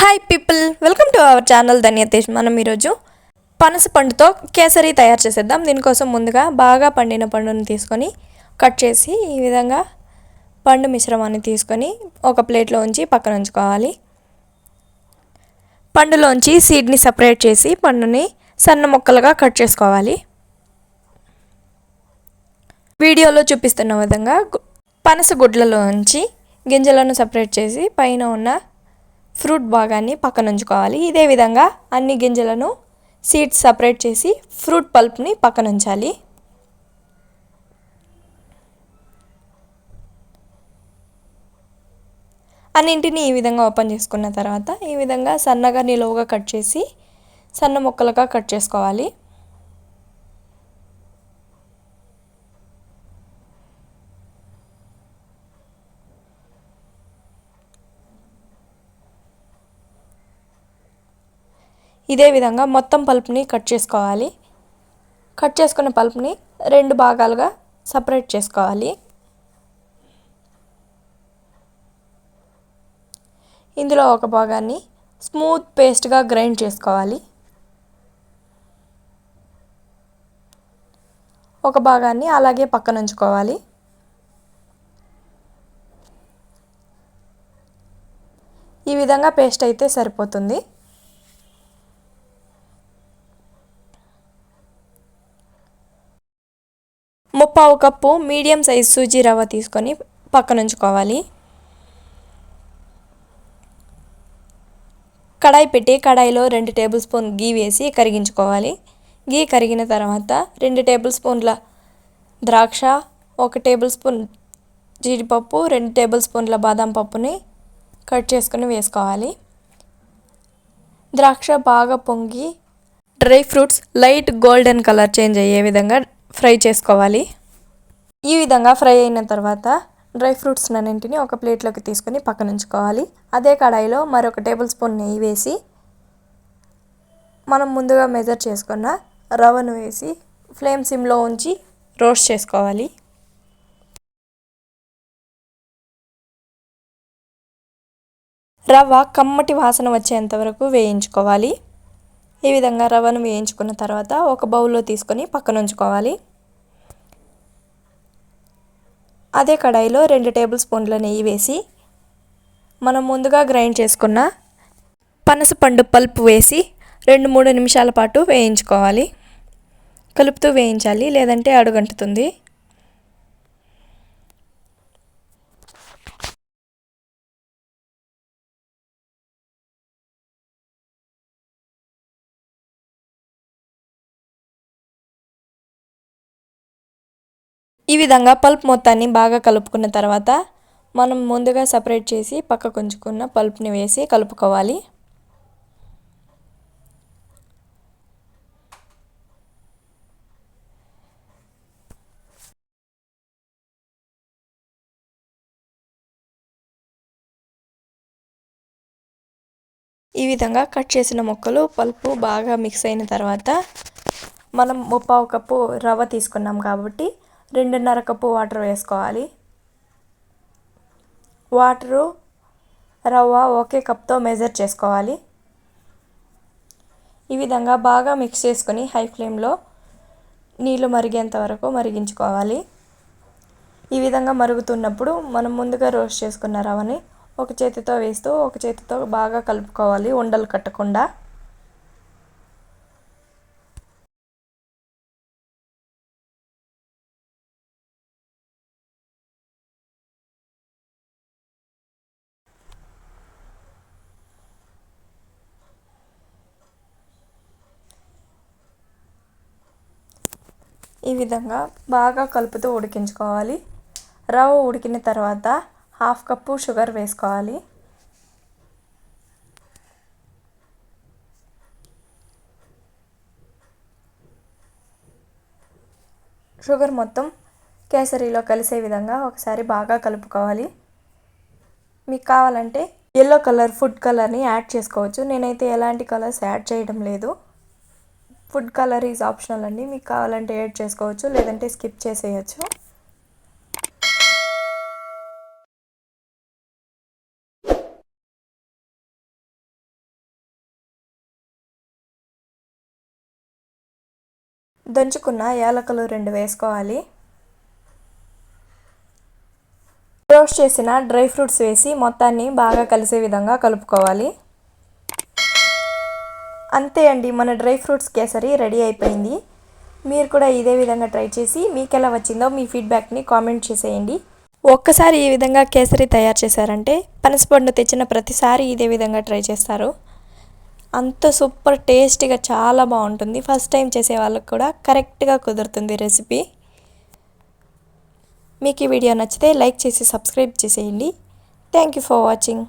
Hi people welcome to our channel ధన్యతేష్ మనం ఈరోజు పనస పండుతో కేసరి తయారు చేసేద్దాం. దీనికోసం ముందుగా బాగా పండిన పండుని తీసుకొని కట్ చేసి ఈ విధంగా పండు మిశ్రమాన్ని తీసుకొని ఒక ప్లేట్లో ఉంచి పక్కన ఉంచుకోవాలి. పండులోంచి సీడ్ని సపరేట్ చేసి పండుని సన్న ముక్కలుగా కట్ చేసుకోవాలి. వీడియోలో చూపిస్తున్న విధంగా పనస గుడ్లలోంచి గింజలను సపరేట్ చేసి పైన ఉన్న ఫ్రూట్ భాగాన్ని పక్కన ఉంచుకోవాలి ఇదే విధంగా అన్ని గింజలను సీడ్స్ సపరేట్ చేసి ఫ్రూట్ పల్ప్ని పక్కన ఉంచాలి అన్నింటినీ ఈ విధంగా ఓపెన్ చేసుకున్న తర్వాత ఈ విధంగా సన్నగా నిలువుగా కట్ చేసి సన్న ముక్కలుగా కట్ చేసుకోవాలి. ఇదే విధంగా మొత్తం పల్ప్ని కట్ చేసుకోవాలి. కట్ చేసుకున్న పల్ప్ని రెండు భాగాలుగా సపరేట్ చేసుకోవాలి. ఇందులో ఒక భాగాన్ని స్మూత్ పేస్ట్గా గ్రైండ్ చేసుకోవాలి. ఒక భాగాన్ని అలాగే పక్కన ఉంచుకోవాలి. ఈ విధంగా పేస్ట్ అయితే సరిపోతుంది. ముప్పావు కప్పు మీడియం సైజ్ సూజీ రవ్వ తీసుకొని పక్కనుంచుకోవాలి. కడాయి పెట్టి కడాయిలో రెండు టేబుల్ స్పూన్ గీ వేసి కరిగించుకోవాలి. గీ కరిగిన తర్వాత రెండు టేబుల్ స్పూన్ల ద్రాక్ష ఒక టేబుల్ స్పూన్ జీడిపప్పు రెండు టేబుల్ స్పూన్ల బాదం పప్పుని కట్ చేసుకుని వేసుకోవాలి. ద్రాక్ష బాగా పొంగి dry fruits light golden colour change అయ్యే విధంగా ఫ్రై చేసుకోవాలి. ఈ విధంగా ఫ్రై అయిన తర్వాత డ్రై ఫ్రూట్స్ అన్నింటిని ఒక ప్లేట్లోకి తీసుకొని పక్కన ఉంచుకోవాలి. అదే కడాయిలో మరొక టేబుల్ స్పూన్ నెయ్యి వేసి మనం ముందుగా మెజర్ చేసుకున్న రవ్వను వేసి ఫ్లేమ్ సిమ్లో ఉంచి రోస్ట్ చేసుకోవాలి. రవ్వ కమ్మటి వాసన వచ్చేంత వరకు వేయించుకోవాలి. ఈ విధంగా రవ్వను వేయించుకున్న తర్వాత ఒక బౌల్లో తీసుకొని పక్కన ఉంచుకోవాలి. అదే కడాయిలో రెండు టేబుల్ స్పూన్ల నెయ్యి వేసి మనం ముందుగా గ్రైండ్ చేసుకున్న పనసపండు పల్పు వేసి రెండు మూడు నిమిషాల పాటు వేయించుకోవాలి. కలుపుతూ వేయించాలి లేదంటే అడుగంటుతుంది. ఈ విధంగా పల్ప్ మొత్తాన్ని బాగా కలుపుకున్న తర్వాత మనం ముందుగా సపరేట్ చేసి పక్కకు ఉంచుకున్న పల్ప్ని వేసి కలుపుకోవాలి. ఈ విధంగా కట్ చేసిన ముక్కలు పల్పు బాగా మిక్స్ అయిన తర్వాత మనం ముప్పావు కప్పు రవ్వ తీసుకున్నాం కాబట్టి రెండున్నర కప్పు వాటర్ వేసుకోవాలి. వాటరు రవ్వ ఒకే కప్తో మెజర్ చేసుకోవాలి. ఈ విధంగా బాగా మిక్స్ చేసుకొని హై ఫ్లేమ్లో నీళ్ళు మరిగేంత వరకు మరిగించుకోవాలి. ఈ విధంగా మరుగుతున్నప్పుడు మనం ముందుగా రోస్ట్ చేసుకున్న రవ్వని ఒక చేతితో వేస్తూ ఒక చేతితో బాగా కలుపుకోవాలి ఉండలు కట్టకుండా. ఈ విధంగా బాగా కలుపుతూ ఉడికించుకోవాలి. రవ్వ ఉడికిన తర్వాత హాఫ్ కప్పు షుగర్ వేసుకోవాలి. షుగర్ మొత్తం కేసరిలో కలిసే విధంగా ఒకసారి బాగా కలుపుకోవాలి. మీకు కావాలంటే ఎల్లో కలర్ ఫుడ్ కలర్ని యాడ్ చేసుకోవచ్చు. నేనైతే ఎలాంటి కలర్స్ యాడ్ చేయడం లేదు. ఫుడ్ కలర్ ఈజ్ ఆప్షనల్ అండి. మీకు కావాలంటే యాడ్ చేసుకోవచ్చు లేదంటే స్కిప్ చేసేయచ్చు. దంచుకున్న యాలకులు రెండు వేసుకోవాలి. రోస్ట్ చేసిన డ్రై ఫ్రూట్స్ వేసి మొత్తాన్ని బాగా కలిసే విధంగా కలుపుకోవాలి. అంతే అండి మన డ్రై ఫ్రూట్స్ కేసరి రెడీ అయిపోయింది. మీరు కూడా ఇదే విధంగా ట్రై చేసి మీకు ఎలా వచ్చిందో మీ ఫీడ్బ్యాక్ని కామెంట్ చేసేయండి. ఒక్కసారి ఈ విధంగా కేసరి తయారు చేశారంటే పనసపండు తెచ్చిన ప్రతిసారి ఇదే విధంగా ట్రై చేస్తారు. అంత సూపర్ టేస్టీగా చాలా బాగుంటుంది. ఫస్ట్ టైం చేసే వాళ్ళకి కూడా కరెక్ట్గా కుదురుతుంది రెసిపీ. మీకు ఈ వీడియో నచ్చితే లైక్ చేసి సబ్స్క్రైబ్ చేసేయండి. Thank you for watching.